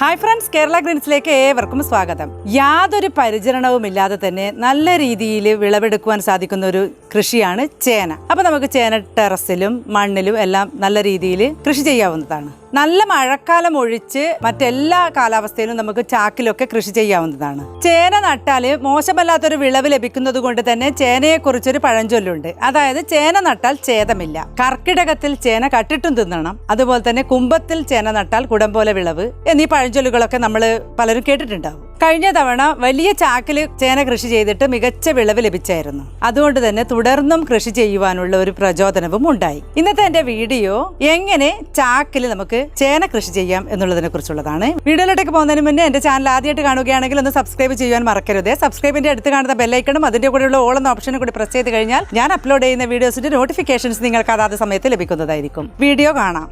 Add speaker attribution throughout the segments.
Speaker 1: Hi friends Kerala ഗ്രീൻസിലേക്ക് ഏവർക്കും സ്വാഗതം. യാതൊരു പരിചരണവും ഇല്ലാതെ തന്നെ നല്ല രീതിയിൽ വിളവെടുക്കുവാൻ സാധിക്കുന്ന ഒരു കൃഷിയാണ് ചേന. അപ്പൊ നമുക്ക് ചേന ടെറസിലും മണ്ണിലും എല്ലാം നല്ല രീതിയിൽ കൃഷി ചെയ്യാവുന്നതാണ്. നല്ല മഴക്കാലം ഒഴിച്ച് മറ്റെല്ലാ കാലാവസ്ഥയിലും നമുക്ക് ചാക്കിലൊക്കെ കൃഷി ചെയ്യാവുന്നതാണ്. ചേന നട്ടാൽ മോശമല്ലാത്തൊരു വിളവ് ലഭിക്കുന്നത് കൊണ്ട് തന്നെ ചേനയെ കുറിച്ചൊരു പഴഞ്ചൊല്ലുണ്ട്. അതായത് ചേന നട്ടാൽ ഛേദമില്ല. കർക്കിടകത്തിൽ ചേന കട്ടിട്ടും തിന്നണം. അതുപോലെ തന്നെ കുംഭത്തിൽ ചേന നട്ടാൽ കുടം പോലെ വിളവ് എന്നീ പഴഞ്ചൊല്ലുകളൊക്കെ നമ്മൾ പലരും കേട്ടിട്ടുണ്ടാവും. കഴിഞ്ഞ തവണ വലിയ ചാക്കിൽ ചേന കൃഷി ചെയ്തിട്ട് മികച്ച വിളവ് ലഭിച്ചായിരുന്നു. അതുകൊണ്ട് തന്നെ തുടർന്നും കൃഷി ചെയ്യുവാനുള്ള ഒരു പ്രചോദനവും ഉണ്ടായി. ഇന്നത്തെ എന്റെ വീഡിയോ എങ്ങനെ ചാക്കിൽ നമുക്ക് ചേന കൃഷി ചെയ്യാം എന്നുള്ളതിനെ കുറിച്ചുള്ളതാണ്. വീഡിയോയിലോട്ടേക്ക് പോകുന്നതിന് മുന്നേ എന്റെ ചാനൽ ആദ്യമായിട്ട് കാണുകയാണെങ്കിൽ ഒന്ന് സബ്സ്ക്രൈബ് ചെയ്യാൻ മറക്കരുത്. സബ്സ്ക്രൈബിന്റെ അടുത്ത് കാണുന്ന ബെല്ലൈക്കണും അതിന്റെ കൂടെയുള്ള ഓൾ എന്ന ഓപ്ഷനും കൂടി പ്രസ് ചെയ്ത് കഴിഞ്ഞാൽ ഞാൻ അപ്ലോഡ് ചെയ്യുന്ന വീഡിയോസിന്റെ നോട്ടിഫിക്കേഷൻസ് നിങ്ങൾക്ക് അതാത് സമയത്ത് ലഭിക്കുന്നതായിരിക്കും. വീഡിയോ കാണാം.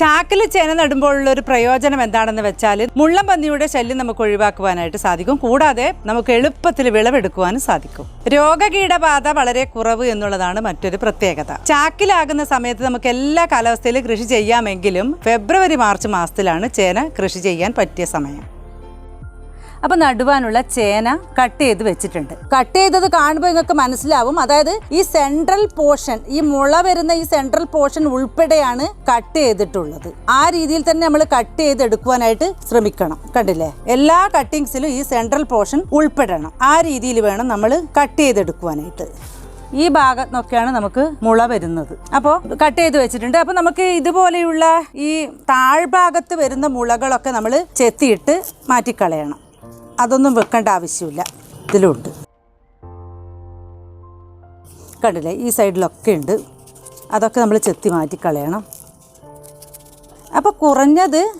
Speaker 1: ചാക്കിൽ ചേന നടുമ്പോഴുള്ള ഒരു പ്രയോജനം എന്താണെന്ന് വെച്ചാൽ മുള്ളം പന്നിയുടെ ശല്യം നമുക്ക് ഒഴിവാക്കുവാനായിട്ട് സാധിക്കും. കൂടാതെ നമുക്ക് എളുപ്പത്തിൽ വിളവെടുക്കുവാനും സാധിക്കും. രോഗകീടബാധ വളരെ കുറവ് എന്നുള്ളതാണ് മറ്റൊരു പ്രത്യേകത. ചാക്കിലാകുന്ന സമയത്ത് നമുക്ക് എല്ലാ കാലാവസ്ഥയിലും കൃഷി ചെയ്യാമെങ്കിലും ഫെബ്രുവരി മാർച്ച് മാസത്തിലാണ് ചേന കൃഷി ചെയ്യാൻ പറ്റിയ സമയം. അപ്പൊ നടുവാനുള്ള ചേന കട്ട് ചെയ്ത് വെച്ചിട്ടുണ്ട്. കട്ട് ചെയ്തത് കാണുമ്പോൾ നിങ്ങൾക്ക് മനസ്സിലാവും. അതായത് ഈ സെൻട്രൽ പോർഷൻ ഈ മുള വരുന്ന ഈ സെൻട്രൽ പോർഷൻ ഉൾപ്പെടെയാണ് കട്ട് ചെയ്തിട്ടുള്ളത്. ആ രീതിയിൽ തന്നെ നമ്മൾ കട്ട് ചെയ്ത് എടുക്കുവാനായിട്ട് ശ്രമിക്കണം. കണ്ടില്ലേ? എല്ലാ കട്ടിങ്സിലും ഈ സെൻട്രൽ പോർഷൻ ഉൾപ്പെടണം. ആ രീതിയിൽ വേണം നമ്മൾ കട്ട് ചെയ്തെടുക്കുവാനായിട്ട് ഈ ഭാഗത്തൊക്കെയാണ് നമുക്ക് മുള വരുന്നത്. അപ്പോൾ കട്ട് ചെയ്ത് വെച്ചിട്ടുണ്ട്. അപ്പോൾ നമുക്ക് ഇതുപോലെയുള്ള ഈ താഴ്ഭാഗത്ത് വരുന്ന മുളകളൊക്കെ നമ്മൾ ചെത്തിയിട്ട് മാറ്റിക്കളയണം. അതൊന്നും വെക്കേണ്ട ആവശ്യമില്ല. ഇതിലുണ്ട്. കണ്ടില്ലേ? ഈ സൈഡിലൊക്കെ ഉണ്ട്. അതൊക്കെ നമ്മൾ ചെത്തി മാറ്റിക്കളയണം അപ്പോൾ കുറഞ്ഞത്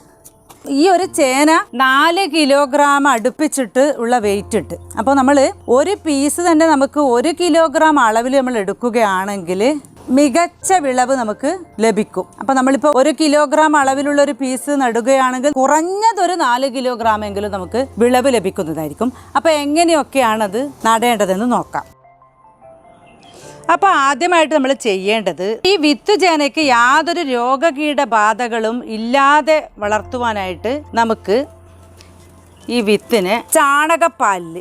Speaker 1: ഈ ഒരു ചേന നാല് കിലോഗ്രാം അടുപ്പിച്ചിട്ട് ഉള്ള വെയിറ്റ് ഉണ്ട്. അപ്പോൾ നമ്മൾ ഒരു പീസ് തന്നെ നമുക്ക് ഒരു കിലോഗ്രാം അളവിൽ നമ്മൾ എടുക്കുകയാണെങ്കിൽ മികച്ച വിളവ് നമുക്ക് ലഭിക്കും. അപ്പോൾ നമ്മളിപ്പോ ഒരു കിലോഗ്രാം അളവിലുള്ള ഒരു പീസ് നടുകയാണെങ്കിൽ കുറഞ്ഞതൊരു നാല് കിലോഗ്രാം എങ്കിലും നമുക്ക് വിളവ് ലഭിക്കുന്നതായിരിക്കും. അപ്പോൾ എങ്ങനെയൊക്കെയാണത് നടേണ്ടതെന്ന് നോക്കാം. അപ്പോൾ ആദ്യമായിട്ട് നമ്മൾ ചെയ്യേണ്ടത് ഈ വിത്ത് ചേനയ്ക്ക് യാതൊരു രോഗകീടബാധകളും ഇല്ലാതെ വളർത്തുവാനായിട്ട് നമുക്ക് ഈ വിത്തിന് ചാണകപ്പാലിൽ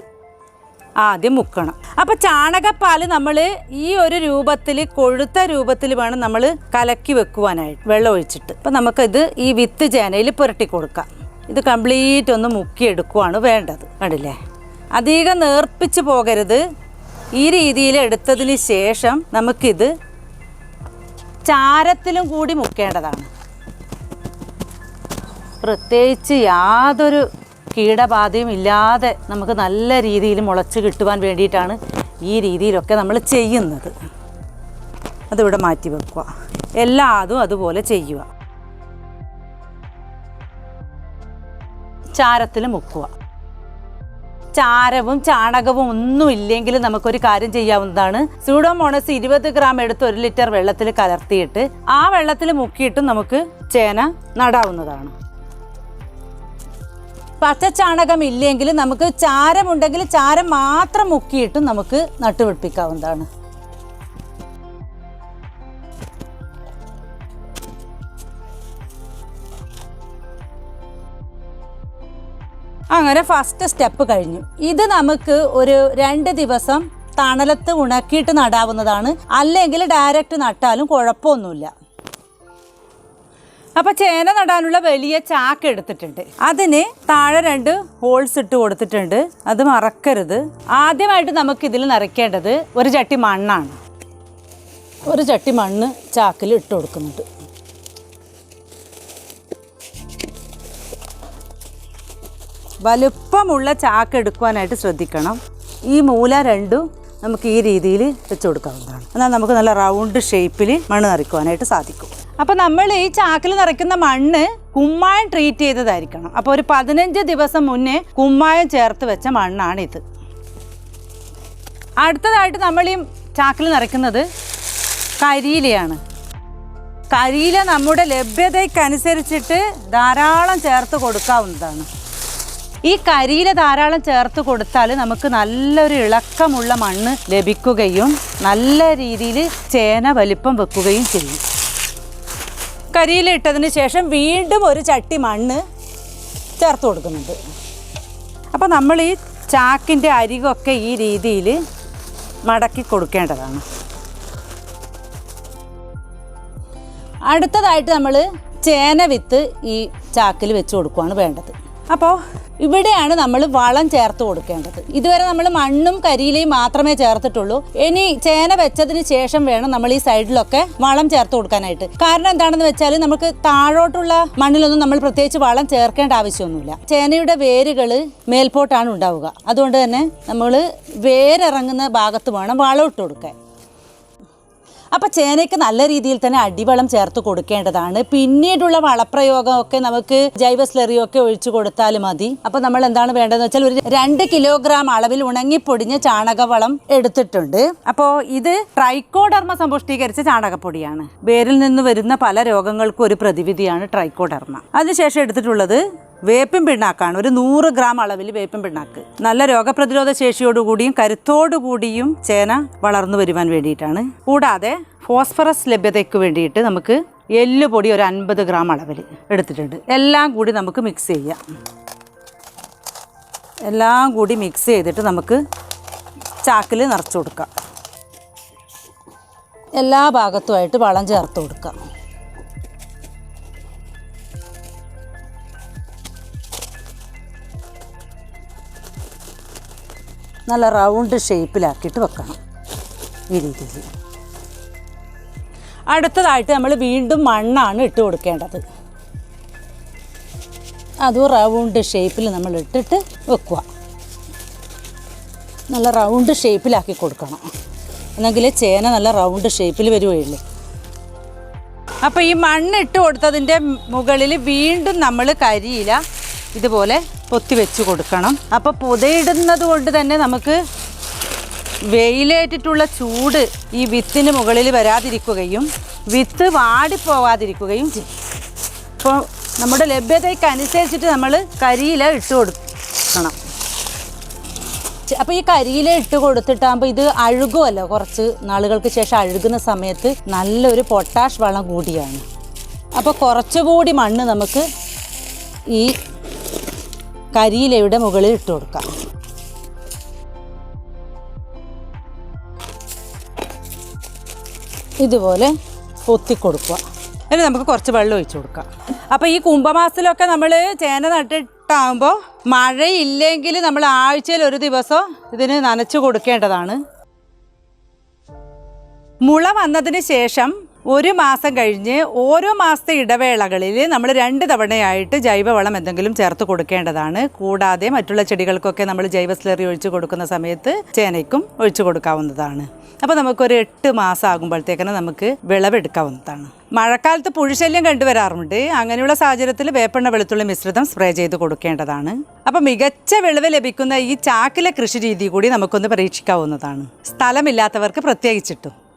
Speaker 1: ആദ്യം മുക്കണം. അപ്പോൾ ചാണകപ്പാൽ നമ്മൾ ഈ ഒരു രൂപത്തിൽ കൊഴുത്ത രൂപത്തിൽ വേണം നമ്മൾ കലക്കി വെക്കുവാനായിട്ട് വെള്ളം ഒഴിച്ചിട്ട്. നമുക്ക് നമുക്കിത് ഈ വിത്ത് ചേനയിൽ പുരട്ടി കൊടുക്കാം. ഇത് കംപ്ലീറ്റ് ഒന്ന് മുക്കിയെടുക്കുവാണ് വേണ്ടത്. കണ്ടില്ലേ? അധികം നേർപ്പിച്ച് പോകരുത്. ഈ രീതിയിൽ എടുത്തതിന് ശേഷം നമുക്കിത് ചാരത്തിലും കൂടി മുക്കേണ്ടതാണ്. പ്രത്യേകിച്ച് യാതൊരു കീടബാധയും ഇല്ലാതെ നമുക്ക് നല്ല രീതിയിൽ മുളച്ച് കിട്ടുവാൻ വേണ്ടിയിട്ടാണ് ഈ രീതിയിലൊക്കെ നമ്മൾ ചെയ്യുന്നത്. അതിവിടെ മാറ്റി വെക്കുക. എല്ലാ എല്ലാതും അതുപോലെ ചെയ്യുക. ചാരത്തിൽ മുക്കുക. ചാരവും ചാണകവും ഒന്നും ഇല്ലെങ്കിൽ നമുക്കൊരു കാര്യം ചെയ്യാവുന്നതാണ്. സ്യൂഡോമോണസ് ഇരുപത് ഗ്രാം എടുത്ത് ഒരു ലിറ്റർ വെള്ളത്തിൽ കലർത്തിയിട്ട് ആ വെള്ളത്തിൽ മുക്കിയിട്ടും നമുക്ക് ചേന നടാവുന്നതാണ്. പച്ചച്ചാണകം ഇല്ലെങ്കിൽ നമുക്ക് ചാരമുണ്ടെങ്കിൽ ചാരം മാത്രം മുക്കിയിട്ടും നമുക്ക് നട്ടുപിടിപ്പിക്കാവുന്നതാണ്. അങ്ങനെ ഫസ്റ്റ് സ്റ്റെപ്പ് കഴിഞ്ഞു. ഇത് നമുക്ക് ഒരു രണ്ട് ദിവസം തണലത്ത് ഉണക്കിയിട്ട് നടാവുന്നതാണ്. അല്ലെങ്കിൽ ഡയറക്റ്റ് നട്ടാലും കുഴപ്പമൊന്നുമില്ല. അപ്പോൾ ചേന നടാനുള്ള വലിയ ചാക്ക് എടുത്തിട്ടുണ്ട്. അതിന് താഴെ രണ്ട് ഹോൾസ് ഇട്ട് കൊടുത്തിട്ടുണ്ട്. അത് മറക്കരുത്. ആദ്യമായിട്ട് നമുക്ക് ഇതിൽ നിറയ്ക്കേണ്ടത് ഒരു ചട്ടി മണ്ണാണ്. ഒരു ചട്ടി മണ്ണ് ചാക്കിൽ ഇട്ട് കൊടുക്കുന്നുണ്ട്. വലുപ്പമുള്ള ചാക്ക് എടുക്കുവാനായിട്ട് ശ്രദ്ധിക്കണം. ഈ മൂല രണ്ടും നമുക്ക് ഈ രീതിയിൽ വെച്ച് കൊടുക്കാവുന്നതാണ്. എന്നാൽ നമുക്ക് നല്ല റൗണ്ട് ഷേപ്പിൽ മണ്ണ് നിറയ്ക്കുവാനായിട്ട് സാധിക്കും. അപ്പോൾ നമ്മൾ ഈ ചാക്കിൽ നിറയ്ക്കുന്ന മണ്ണ് കുമ്മായം ട്രീറ്റ് ചെയ്തതായിരിക്കണം. അപ്പോൾ ഒരു പതിനഞ്ച് ദിവസം മുന്നേ കുമ്മായം ചേർത്ത് വെച്ച മണ്ണാണിത്. അടുത്തതായിട്ട് നമ്മൾ ഈ ചാക്കിൽ നിറയ്ക്കുന്നത് കരിയിലയാണ്. കരിയില നമ്മുടെ ലഭ്യതയ്ക്കനുസരിച്ചിട്ട് ധാരാളം ചേർത്ത് കൊടുക്കാവുന്നതാണ്. ഈ കരിയില ധാരാളം ചേർത്ത് കൊടുത്താൽ നമുക്ക് നല്ലൊരു ഇളക്കമുള്ള മണ്ണ് ലഭിക്കുകയും നല്ല രീതിയിൽ ചേന വലിപ്പം വെക്കുകയും ചെയ്യും. കരിയില ഇട്ടതിന് ശേഷം വീണ്ടും ഒരു ചട്ടി മണ്ണ് ചേർത്ത് കൊടുക്കുന്നുണ്ട്. അപ്പോൾ നമ്മൾ ഈ ചാക്കിന്റെ അരികൊക്കെ ഈ രീതിയിൽ മടക്കി കൊടുക്കേണ്ടതാണ്. അടുത്തതായിട്ട് നമ്മൾ ചേന വിത്ത് ഈ ചാക്കിൽ വെച്ച് കൊടുക്കുകയാണ് വേണ്ടത്. അപ്പോൾ ഇവിടെയാണ് നമ്മൾ വളം ചേർത്ത് കൊടുക്കേണ്ടത്. ഇതുവരെ നമ്മൾ മണ്ണും കരിയിലയും മാത്രമേ ചേർത്തിട്ടുള്ളൂ. ഇനി ചേന വെച്ചതിന് ശേഷം വേണം നമ്മൾ ഈ സൈഡിലൊക്കെ വളം ചേർത്ത് കൊടുക്കാനായിട്ട്. കാരണം എന്താണെന്ന് വെച്ചാൽ നമുക്ക് താഴോട്ടുള്ള മണ്ണിലൊന്നും നമ്മൾ പ്രത്യേകിച്ച് വളം ചേർക്കേണ്ട ആവശ്യമൊന്നുമില്ല. ചേനയുടെ വേരുകൾ മേൽപോട്ടാണ് ഉണ്ടാവുക. അതുകൊണ്ട് തന്നെ നമ്മൾ വേരിറങ്ങുന്ന ഭാഗത്ത് വേണം വളം ഇട്ട് കൊടുക്കാൻ. അപ്പോൾ ചേനയ്ക്ക് നല്ല രീതിയിൽ തന്നെ അടിവളം ചേർത്ത് കൊടുക്കേണ്ടതാണ്. പിന്നീടുള്ള വളപ്രയോഗമൊക്കെ നമുക്ക് ജൈവ സ്ലെറിയൊക്കെ ഒഴിച്ചു കൊടുത്താൽ മതി. അപ്പോൾ നമ്മൾ എന്താണ് വേണ്ടതെന്ന് വെച്ചാൽ ഒരു രണ്ട് കിലോഗ്രാം അളവിൽ ഉണങ്ങിപ്പൊടിഞ്ഞ ചാണകവളം എടുത്തിട്ടുണ്ട്. അപ്പോൾ ഇത് ട്രൈക്കോഡർമ സമ്പുഷ്ടീകരിച്ച ചാണകപ്പൊടിയാണ്. വേരിൽ നിന്ന് വരുന്ന പല രോഗങ്ങൾക്കും ഒരു പ്രതിവിധിയാണ് ട്രൈക്കോഡർമ. അതിനുശേഷം എടുത്തിട്ടുള്ളത് വേപ്പിൻ പിണ്ണാക്കാണ്. ഒരു നൂറ് ഗ്രാം അളവിൽ വേപ്പിൻ പിണ്ണാക്ക്. നല്ല രോഗപ്രതിരോധ ശേഷിയോടുകൂടിയും കരുത്തോടുകൂടിയും ചേന വളർന്നു വരുവാൻ വേണ്ടിയിട്ടാണ്. കൂടാതെ ഫോസ്ഫറസ് ലഭ്യതയ്ക്ക് വേണ്ടിയിട്ട് നമുക്ക് എല്ലുപൊടി ഒരു അൻപത് ഗ്രാം അളവിൽ എടുത്തിട്ടുണ്ട്. എല്ലാം കൂടി നമുക്ക് മിക്സ് ചെയ്യാം. എല്ലാം കൂടി മിക്സ് ചെയ്തിട്ട് നമുക്ക് ചാക്കിൽ നിറച്ചു കൊടുക്കാം. എല്ലാ ഭാഗത്തുമായിട്ട് വളം ചേർത്ത് കൊടുക്കാം. നല്ല റൗണ്ട് ഷേപ്പിലാക്കിയിട്ട് വെക്കണം ഈ രീതിയിൽ. അടുത്തതായിട്ട് നമ്മൾ വീണ്ടും മണ്ണാണ് ഇട്ട് കൊടുക്കേണ്ടത്. അതും റൗണ്ട് ഷേപ്പിൽ നമ്മൾ ഇട്ടിട്ട് വെക്കുക. നല്ല റൗണ്ട് ഷേപ്പിലാക്കി കൊടുക്കണം. എന്നെങ്കിൽ ചേന നല്ല റൗണ്ട് ഷേപ്പിൽ വരുകയുള്ളൂ. അപ്പോൾ ഈ മണ്ണ് ഇട്ട് കൊടുത്തതിന്റെ മുകളിൽ വീണ്ടും നമ്മൾ കരിയില ഇതുപോലെ പൊത്തി വെച്ച് കൊടുക്കണം. അപ്പോൾ പുതയിടുന്നത് കൊണ്ട് തന്നെ നമുക്ക് വെയിലേറ്റിട്ടുള്ള ചൂട് ഈ വിത്തിന് മുകളിൽ വരാതിരിക്കുകയും വിത്ത് വാടിപ്പോവാതിരിക്കുകയും ചെയ്യും. അപ്പോൾ നമ്മുടെ ലഭ്യതയ്ക്ക് അനുസരിച്ചിട്ട് നമ്മൾ കരിയില ഇട്ട് കൊടുക്കണം. അപ്പോൾ ഈ കരിയില ഇട്ട് കൊടുത്തിട്ടാകുമ്പോൾ ഇത് അഴുകുമല്ലോ കുറച്ച് നാളുകൾക്ക് ശേഷം അഴുകുന്ന സമയത്ത് നല്ലൊരു പൊട്ടാഷ് വളം കൂടിയാണ്. അപ്പോൾ കുറച്ചുകൂടി മണ്ണ് നമുക്ക് ഈ കരിയിലയുടെ മുകളിൽ ഇട്ട് കൊടുക്കാം. ഇതുപോലെ പൊത്തി കൊടുക്കുക. ഇനി നമുക്ക് കുറച്ച് വെള്ളം ഒഴിച്ചു കൊടുക്കാം. അപ്പോൾ ഈ കുംഭമാസത്തിലൊക്കെ നമ്മൾ ചേന നട്ടിട്ടാകുമ്പോൾ മഴയില്ലെങ്കിൽ നമ്മൾ ആഴ്ചയിൽ ഒരു ദിവസം ഇതിന് നനച്ചു കൊടുക്കേണ്ടതാണ്. മുള വന്നതിന് ശേഷം ഒരു മാസം കഴിഞ്ഞ് ഓരോ മാസത്തെ ഇടവേളകളിൽ നമ്മൾ രണ്ട് തവണയായിട്ട് ജൈവവളം എന്തെങ്കിലും ചേർത്ത് കൊടുക്കേണ്ടതാണ്. കൂടാതെ മറ്റുള്ള ചെടികൾക്കൊക്കെ നമ്മൾ ജൈവ സ്ലറി ഒഴിച്ചു കൊടുക്കുന്ന സമയത്ത് ചേനയ്ക്കും ഒഴിച്ചു കൊടുക്കാവുന്നതാണ്. അപ്പോൾ നമുക്കൊരു എട്ട് മാസം ആകുമ്പോഴത്തേക്കിന് നമുക്ക് വിളവെടുക്കാവുന്നതാണ്. മഴക്കാലത്ത് പുഴുശല്യം കണ്ടുവരാറുണ്ട്. അങ്ങനെയുള്ള സാഹചര്യത്തിൽ വേപ്പെണ്ണ വെളുത്തുള്ളി മിശ്രിതം സ്പ്രേ ചെയ്ത് കൊടുക്കേണ്ടതാണ്. അപ്പോൾ മികച്ച വിളവ് ലഭിക്കുന്ന ഈ ചാക്കിലെ കൃഷി രീതി കൂടി നമുക്കൊന്ന് പരീക്ഷിക്കാവുന്നതാണ്. സ്ഥലമില്ലാത്തവർക്ക് പ്രത്യേകിച്ചിട്ടും.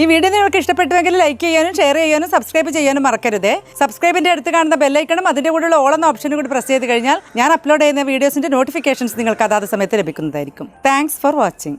Speaker 1: ഈ വീഡിയോ നിങ്ങൾക്ക് ഇഷ്ടപ്പെട്ടുവെങ്കിൽ ലൈക്ക് ചെയ്യാനും ഷെയർ ചെയ്യാനും സബ്സ്ക്രൈബ് ചെയ്യാനും മറക്കരുത്. സബ്സ്ക്രൈബിന്റെ അടുത്ത് കാണുന്ന ബെല്ലൈക്കണം അതിന്റെ കൂടെയുള്ള ഓളെന്ന ഓപ്ഷനും കൂടി പ്രസ് ചെയ്ത് കഴിഞ്ഞാൽ ഞാൻ അപ്ലോഡ് ചെയ്യുന്ന വീഡിയോസിന്റെ നോട്ടിഫിക്കേഷൻസ് നിങ്ങൾക്ക് അതാത് സമയത്ത് ലഭിക്കുന്നതായിരിക്കും. Thanks for watching